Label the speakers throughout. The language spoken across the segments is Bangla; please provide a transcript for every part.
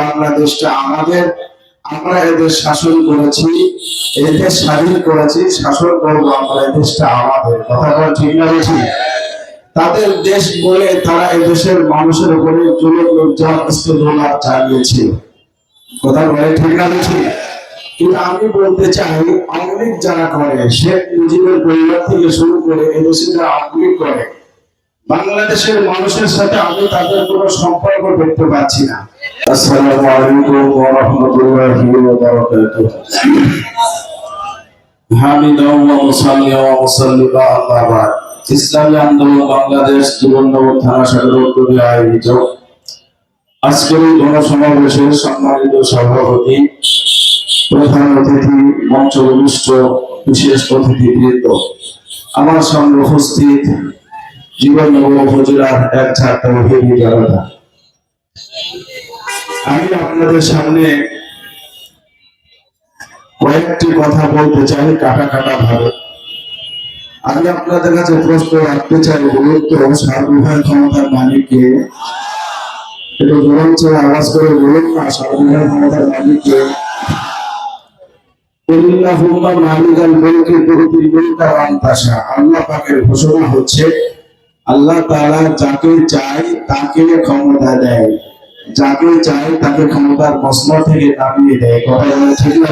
Speaker 1: বাংলাদেশটা আমাদের, আমরা এদের শাসন করেছি এদের স্বাধীন করেছি, শাসন করব আমরা আমাদের। ঠিক না বেশি তাদের দেশ বলে তারা এদেশের মানুষের উপরে জুলুম নির্যাতন চালিয়েছে। কথা বলে ঠিক না বেশি কিন্তু আমি বলতে চাই, আওয়ামী যারা করে সে মুজিবের পরিবার থেকে শুরু করে এদেশে যারা আওয়ামী করে বাংলাদেশের মানুষের সাথে আমি তাদের কোনো সম্পর্ক দেখতে পাচ্ছি না। আসসালামু আলাইকুম ওয়া রাহমাতুল্লাহি ওয়া বারাকাতুহু ওয়া ওয়া আম্মা বাদ। ইসলামী আন্দোলন বাংলাদেশ থানা শাখার উদ্যোগে আয়োজিত। আজকের এই গণসমাবেশের সম্মানিত সভাপতি, প্রধান অতিথি মঞ্চ বিশিষ্ট বিশেষ অতিথিবৃন্দ। আমার সামনে উপস্থিত জীবননগর এক আমি আপনাদের সামনে কয়েকটি কথা বলতে চাই, কাটা কাটা ভাবে। আমি আপনাদের কাছে প্রশ্ন রাখতে চাই তো, সার্বভৌম ক্ষমতার মালিককে একটু জোরাঞ্চে আওয়াজ করে বলুন না, সার্বভৌম ক্ষমতার মালিককে আল্লাহ পাকের ঘোষণা হচ্ছে আল্লাহ তাআলা যাকে চায় তাকে ক্ষমতা দেয়। যাকে চায় তাকে ক্ষমতার মসনদ থেকে নামিয়ে দেয়। কথা ঠিক না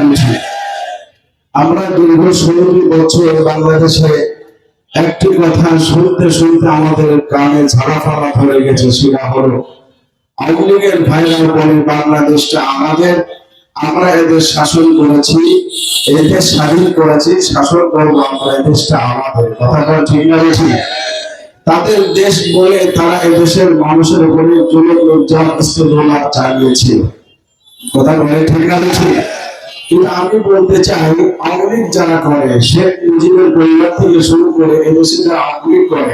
Speaker 1: আমরা দীর্ঘ ষোলোটি বছর বাংলাদেশে একটি কথা শুনতে শুনতে আমাদের কানে ঝাড়া ফাড়া ধরে গেছে, সেটা হলো, আওয়ামী লীগের ভাইরা বলে বাংলাদেশটা আমাদের, আমরা এদের শাসন করেছি এদের স্বাধীন করেছি, শাসন করব আমরা, এদেশটা আমাদের। কথা বলা ঠিক না তাদের দেশ বলে তারা এদেশের মানুষের উপরে নির্যাতন ইস্তেদোলা চালিয়েছে। কথা বলে ঠিক না কিন্তু আমি বলতে চাই, আওয়ামী যারা করে, শেখ মুজিবের পরিবার থেকে শুরু করে এদেশে যারা আওয়ামী করে,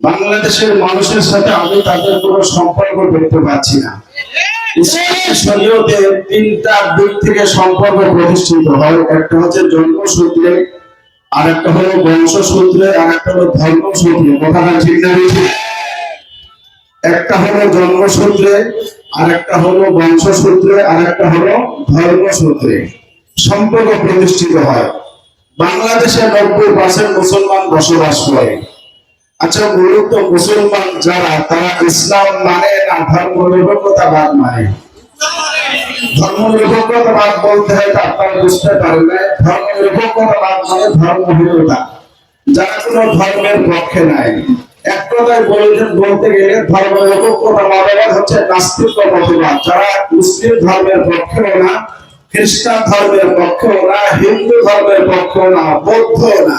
Speaker 1: বাংলাদেশের মানুষের সাথে আমি তাদের কোনো সম্পর্ক দেখতে পাচ্ছি না। শরীয়তে তিনটা দিক থেকে সম্পর্ক প্রতিষ্ঠিত হয়। একটা হচ্ছে জন্মসূত্রে আর একটা হলো বংশসূত্রে আর একটা হলো ধর্মসূত্রে কথাটা ঠিক না একটা হলো জন্মসূত্রে আর একটা হলো বংশসূত্রে আর একটা হলো ধর্মসূত্রে সম্পর্ক প্রতিষ্ঠিত হয়। বাংলাদেশে নব্বই পার্সেন্ট মুসলমান বসবাস করে। আচ্ছা মূলত মুসলমান যারা, তারা ইসলাম মানে না ধর্ম নিরপেক্ষতাবাদ মানে? ধর্ম নিরপেক্ষতাবাদ বলতে বুঝতে পারেন না ধর্ম মানে ধর্মহীনতা। যারা কোনো ধর্মের পক্ষে নাই। এক কথায় বলতে বলতে গেলে ধর্ম হচ্ছে নাস্তিক মতবাদ যারা মুসলিম ধর্মের পক্ষেও না, খ্রিস্টান ধর্মের পক্ষেও না, হিন্দু ধর্মের পক্ষেও না বৌদ্ধ না।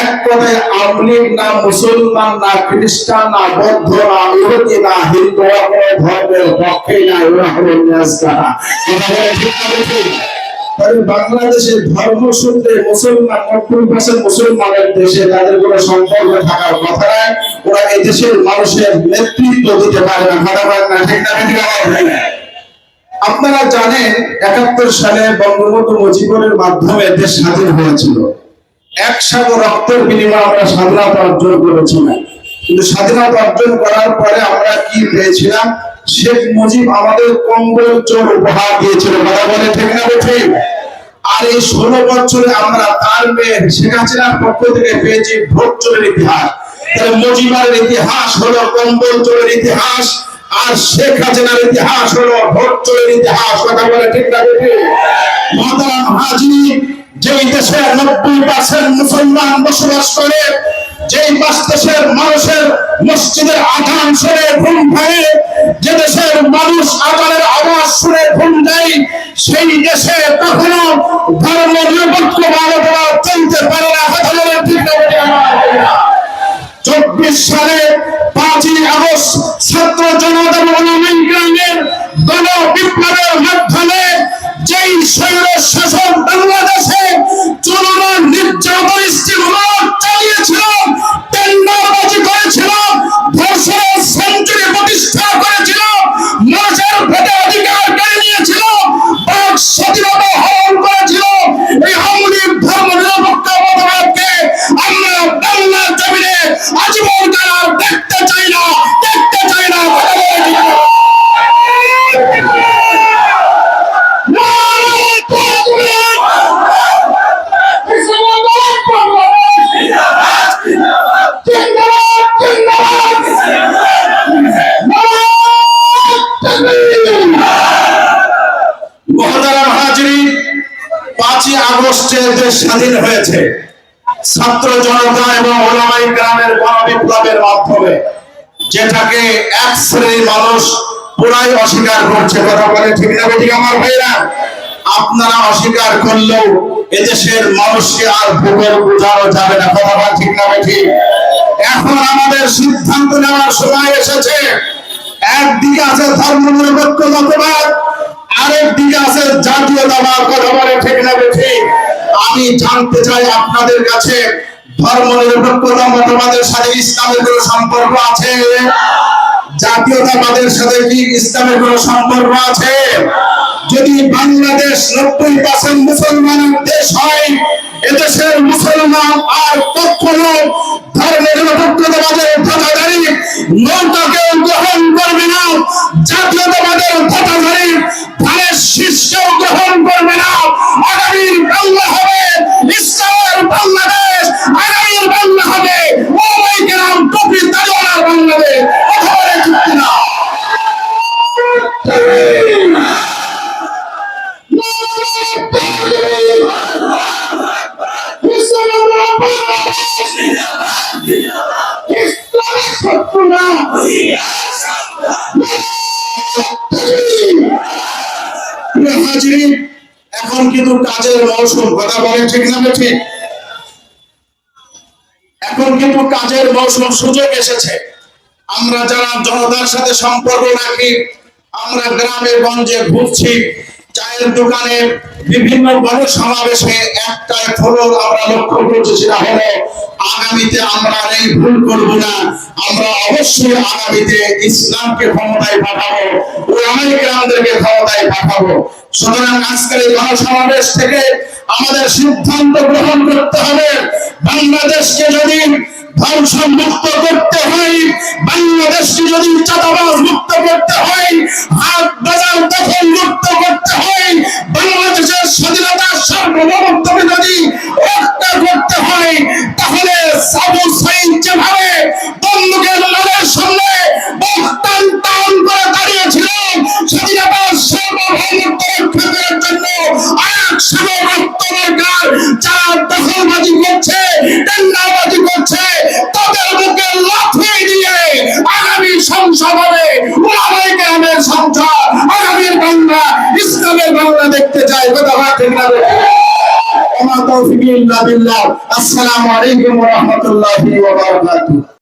Speaker 1: এক কথায় আমলিগ না মুসলমান, না খ্রিস্টান, না বৌদ্ধ, না ইহুদি, না হিন্দু ধর্মের পক্ষে না ঠিক? মুসলমান মুসলমানের দেশে তাদের কোনো সম্পর্ক থাকার কথা নাই। ওরা এই দেশের মানুষের নেতৃত্ব দিতে পারে না। কথা বলেন না, ঠিক না আমার আপনারা জানেন একাত্তর সালে বঙ্গবন্ধু মুজিবুরের মাধ্যমে দেশ স্বাধীন হয়েছিল। এক সাগর রক্তের বিনিময়ে আমরা স্বাধীনতা অর্জন করেছিলাম কিন্তু স্বাধীনতা অর্জন করার পরে আমরা কি পেয়েছিলাম? শেখ মুজিব আমাদের কম্বল চোর উপহার দিয়েছিল, কথা ঠিক না ঠিক? আর এই ষোলো বছরে আমরা তার মেয়ে শেখ হাসিনার পক্ষ থেকে পেয়েছি ভোট চোরের ইতিহাস। তাহলে মুজিবের ইতিহাস হলো কম্বল চোরের ইতিহাস, আর শেখ হাসিনার ইতিহাস হলো ভোট চোরের ইতিহাস, কথা বলে ঠিক না ঠিক? মহতারাম হাজি যেই দেশে নব্বই পার্সেন্ট মুসলমান বসবাস করে, যেই পাঁচ দেশের মানুষের মসজিদের আজান শুনে ঘুম ভাঙে, যে দেশের মানুষ আজানের আওয়াজ শুনে ঘুম যায় সেই দেশে কখনো ধর্ম নিরপেক্ষ মানবতা চলতে পারে না কথা বলে ঠিক। চব্বিশ সালে পাঁচই আগস্ট ছাত্র জনতা গ্রামের গণ বিপ্লবের মাধ্যমে যেই স্বৈর শাসন বাংলাদেশে চলমান নির্যাতন ইস্তিমূলক চালিয়েছিল টেন্ডারবাজি করেছিল ধর্ষণ সেঞ্চুরি প্রতিষ্ঠা করেছিল মানুষের ভোটে অধিকার কেড়ে নিয়েছিল, বাক স্বাধীনতা হরণ করেছিল। এই আজীবন কাল আর দেখতে চাই না দেখতে চাই না কথা বলে ঠিক না? আমাদের দেশ স্বাধীন হয়েছে। ছাত্র জনতা এবং ওলামাই গ্রামের গণবিপ্লবের মাধ্যমে যেটাকে এক শ্রেণির মানুষ পুরাই অস্বীকার করছে। কথা বলে ঠিক না ঠিক আমার ভাইরা? আপনারা অস্বীকার করলেও এদেশের মানুষকে আর ভূগোল বোঝানো যাবে না। কথা বলে ঠিক না ঠিক এখন আমাদের সিদ্ধান্ত নেওয়ার সময় এসেছে। একদিকে আছে ধর্ম নিরপেক্ষ মতবাদ আরেক আছে কথা বলে, ঠিক না আমি জানতে চাই আপনাদের কাছে ধর্ম নিরপেক্ষতা মতবাদের সাথে ইসলামের সম্পর্ক আছে? জাতীয়তাবাদের সাথে কি ইসলামের সম্পর্ক আছে? যদি বাংলাদেশ নব্বই পার্সেন্ট মুসলমানের দেশ হয়, এদেশের মুসলমান আর কখনো ধর্মের নিরপেক্ষতাবাদের নৌকাকেও এখন কিন্তু কাজের মৌসুম কথা বলে ঠিক না ঠিক এখন কিন্তু কাজের মৌসুম সুযোগ এসেছে। আমরা যারা জনতার সাথে সম্পর্ক রাখি, আমরা গ্রামে গঞ্জে ঘুরছি, চায়ের দোকানে বিভিন্ন সমাবেশে একটা ফলক আমরা লক্ষ্য করছি, সেটা হলো আগামীতে আমরা এই ভুল করব না। আমরা অবশ্যই আগামীতে ইসলামকে ক্ষমতায় পাঠাবো ওলামাই গ্রামদেরকে ক্ষমতায় পাঠাবো। সুতরাং আজকের এই গণসমাবেশ থেকে আমাদের সিদ্ধান্ত গ্রহণ করতে হবে, বাংলাদেশকে যদি ধ্বংস মুক্ত করতে হয়, বাংলাদেশকে যদি চাঁদাবাজ মুক্ত তৌফিক ইল্লা বিল্লাহ। আসসালামু আলাইকুম ওয়া রাহমাতুল্লাহি ওয়া বারাকাতুহু।